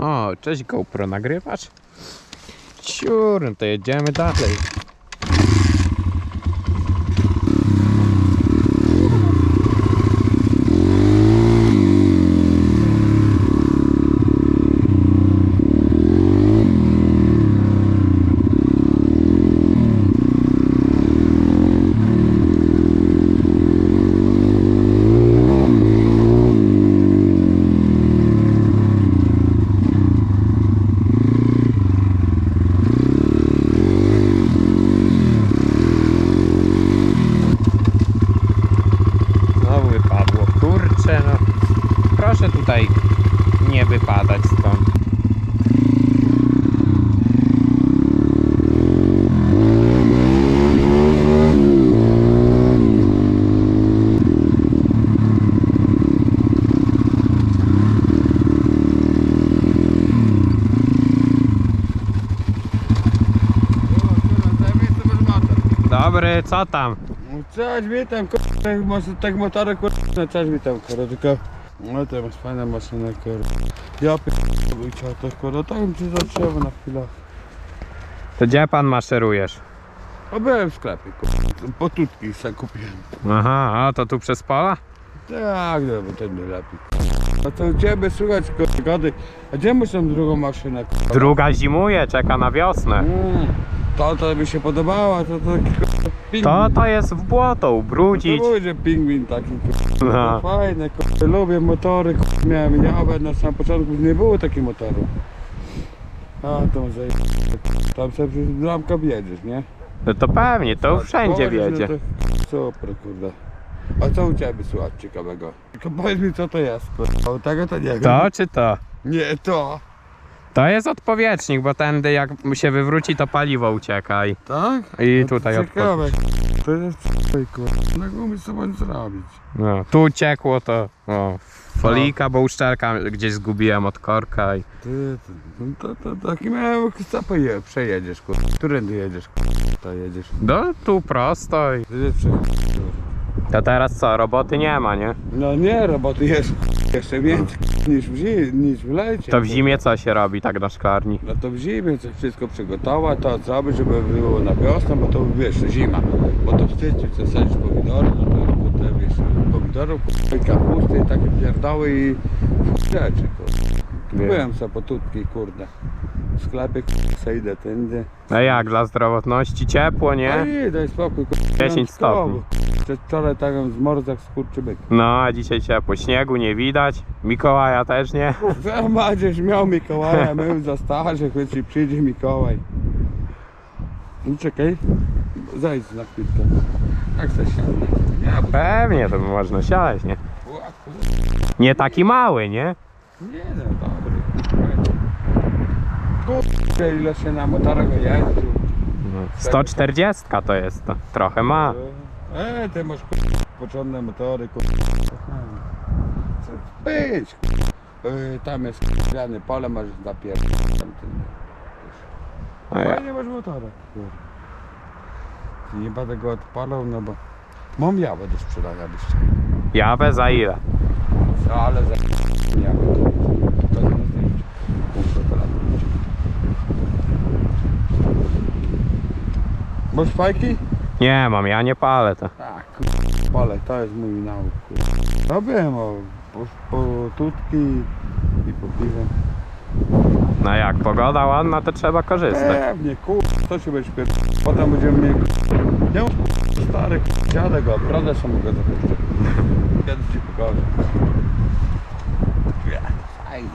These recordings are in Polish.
O, cześć GoPro, nagrywasz? Ciur, no to jedziemy dalej. Tutaj nie wypadać stąd. Dobry, co tam? No Cześć, witam, może tak motorek, kurwa, cześć, witam, kurwa, tylko... No to masz fajna maszyna, kurwa. Ja p***ę, chciał to, kurwa, tak bym cię zatrzymał na chwilę. To gdzie pan maszerujesz? A byłem w sklepie, kurwa, potutki sobie kupiłem. Aha, a to tu przez pola? Tak, no, bo nie lepiej. A to ciebie słuchać, kurwa, gody. A gdzie masz drugą maszynę, kurwa? Druga zimuje, czeka na wiosnę. Mm, To, to mi się podobała, to to. To to jest w błoto, To ubrudzić. mówię, że pingwin taki, kurwa. No. Fajne, kurwa. Lubię motory, kurwa. Miałem jawę na samym początku, nie było takiego motoru. A to zaje... Tam sobie przez bramkę wiedziesz, nie? No to pewnie, to wszędzie Powiedz, wiedzie. No to super, kurde. A co u ciebie słuchać ciekawego? Tylko powiedz mi co to jest, kurwa. Bo tego to nie wiem. To czy to? Nie, to. To jest odpowietrznik, bo tędy jak się wywróci, to paliwo ucieka i, Tak? i No tutaj Ciekawe. odpowiedź. To jest kurwa. No umiesz sobie zrobić. No, tu ciekło to, o, folika, bo uszczelka gdzieś zgubiłem od korka i Ty, ty, no to, to taki miałem, co poje, przejedziesz, kurwa. Którędy jedziesz, kurwa? To jedziesz. do tu prosto i... Ty jest prze... To teraz co, roboty nie ma, nie? No nie, roboty jest jeszcze więcej niż w, zi- niż w lecie. To w zimie co się robi tak na szklarni? No to w zimie coś wszystko przygotować, to zrobić, żeby było na wiosnę, bo to wiesz, zima. Bo to w styczniu co sadzisz pomidory, no to potem wiesz, pomidorów, i kapusty i takie pierdoły i rzeczy, kurde. Wiem. Byłem sobie potutki, kurde. W sklepie, se idę tędy. A jak, dla zdrowotności ciepło, No nie? i daj spokój, kurde. 10 stopni. Przez Wczoraj tak zmorz jak skurczybyk. No, a dzisiaj ciepło, śniegu nie widać, Mikołaja też nie. Ja Madzieś miał Mikołaja, my za starzy, choć ci przyjdzie Mikołaj. No czekaj, zajdź na chwilkę. Jak chcesz się? Nie, bo... Pewnie, to można siać, nie? Nie taki mały, nie? Nie no, dobry. Kurde, ile się na motorach jeździł. No, 140 to jest, to trochę ma. E, ty masz początne motory, być. E, Tam jest kurde, pole, masz napierdolone. A ja, Fajnie masz kurde. Nie będę go odpalał, no bo mam jawę do sprzedania byś chciał. jawę za ile? No ale za jawę to na. Masz fajki? Nie mam, ja nie palę to. Tak, pole, to jest mój nauk. Robiłem o, po, po tutki i po piwem. No jak, pogoda ładna, to trzeba korzystać. Pewnie, kurde, to się będzie pier... Potem będziemy mieli... Kurde, stary dziadek go, prawda, że mogę zapuszczać. Kiedyś ci pokażę. Ja, Fajnie.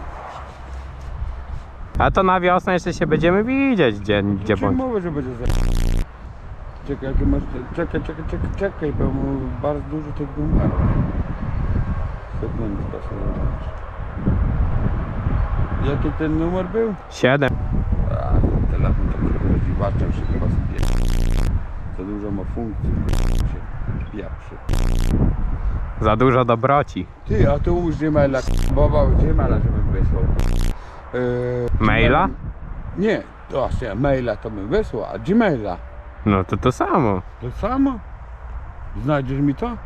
A to na wiosnę jeszcze się będziemy widzieć, gdzie, gdzie Gdzie bądź. mówię, że będzie za... Czekaj, jakie masz... Czekaj, czekaj, czekaj, czekaj, bo mu bardzo dużo tych numerów. Sekundę, proszę zobaczyć. Jaki ten numer był? 7. A, ten telefon taki rozdziwaczem się chyba zbie. Za dużo ma funkcji, się pieprzy. Za dużo dobroci. Ty, a tu użyj maila, próbował Gmaila, żebym wysłał. Yy, Maila? Nie, to właśnie maila to bym wysłał, a Gmaila No to to samo. to samo. Znajdziesz mi to?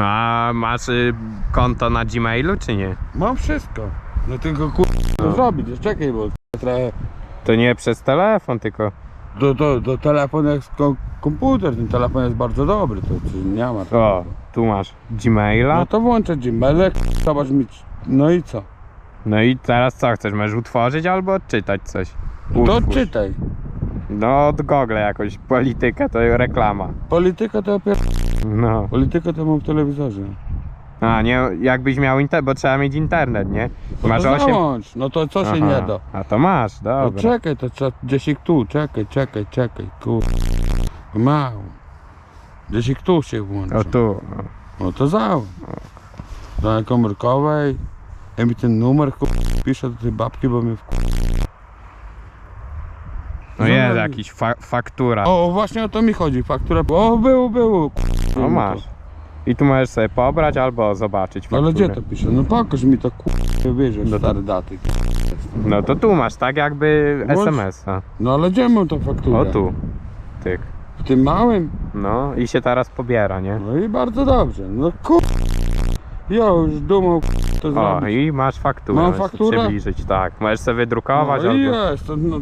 A masz y, konto na Gmailu czy nie? Mam wszystko. No tylko kur... No. zrobić, jeszcze czekaj, bo trochę... To nie przez telefon, tylko... Do, do, do ko- komputer, ten telefon jest bardzo dobry, to czy nie ma O, tu masz Gmaila. No to włączę Gmailek, zobacz mi, no i co? No i teraz co chcesz? Możesz utworzyć albo odczytać coś? To Utwórz. czytaj. No od Google jakąś politykę, to reklama. Polityka to ja pier... No. Politykę to mam w telewizorze. A nie, jakbyś miał internet, bo trzeba mieć internet, nie? No Masz to 8. załącz, no to co się nie da? A to masz, No dobra. czekaj, to trzeba gdzieś tu, czekaj, czekaj, czekaj, kur... Mało. Gdzieś tu się włączy. O tu. no. To załóż. Do komórkowej. Ja mi ten numer kur... piszę do tej babki, bo mnie w... No jest Zobacz. jakiś fa faktura. O, właśnie o to mi chodzi, faktura. O, było, było. kur- No masz. I tu możesz sobie pobrać albo zobaczyć No ale fakturę. gdzie to pisze? No pokaż mi to. Nie wierzę, No stare daty. No to tu masz, tak jakby. SMS-a. No ale gdzie mam tą fakturę? O tu. Tyk. W tym małym? No i się teraz pobiera, nie? No i bardzo dobrze. No kur... Ja już kur... to O, zrobić. i masz fakturę. Mam fakturę? Przybliżyć, tak. Możesz sobie wydrukować No i albo... jest, to no...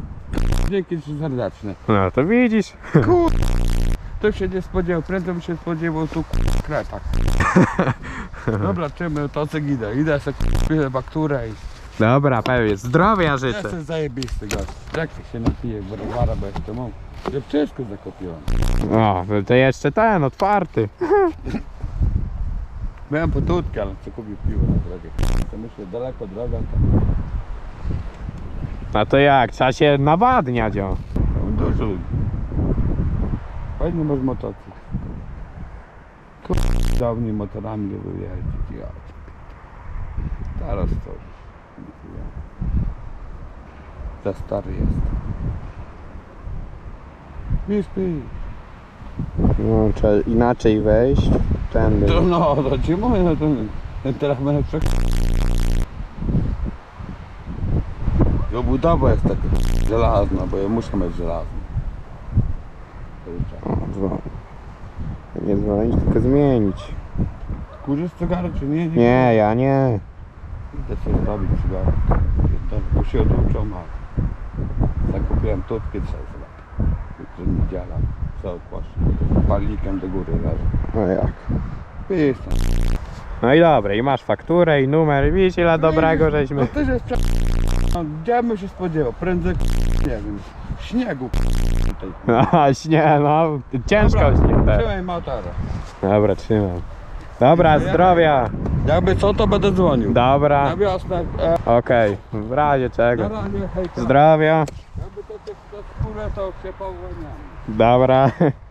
Dzięki ci serdeczne. No to widzisz. Kur... To się nie spodziewał, prędzej bym się spodziewał tu kur... kretak. Dobra, czymy, to co idę. Idę sobie kupię fakturę i... Dobra, pewnie. Zdrowia Ja życzę. jestem zajebisty gość. Jak się napiję browara, bo jeszcze mam. Wszystko zakopiłem. O, to jeszcze ten, otwarty. Miałem potutkę, ale chcę kupić piwo na drogę. To myślę, daleko droga, to No to jak? Trzeba się nawadniać, o. dużo. Fajny masz motocykl. Kur... Dawniej motorami nie był jeździć, ja. Teraz to już. Za stary jest. Pisz, pisz. No, trzeba inaczej wejść. Tędy. To no, to ci mówię, no to ten telefon będę przek... I obudowa jest taka żelazna, bo ja muszę mieć żelazną. Dzwon. Nie dzwonić, tylko zmienić. Kurzysz cygaro czy nie? Nie, ja nie. Idę sobie zrobić cygaro. Bo się oduczą, a zakupiłem tutki trzeba zobaczyć. Jutro niedziela. Co odpłasz? Palikiem do góry leży. No jak? Pisz. No i dobra, i masz fakturę i numer. Widzisz ile dobrego No żeśmy. też jest prze... no, Gdzie bym się spodziewał? Prędzej, nie wiem, śniegu tutaj. No, nie, no. Ciężko Dobra, się te. Trzymaj motora. Dobra, trzymam. Dobra, zdrowia. Jakby co, to będę dzwonił. Dobra, Na wiosnę. E, okej. W razie na czego. hejka. Zdrowia. Jakby to, to, to skórę, to się powolniamy. Dobra.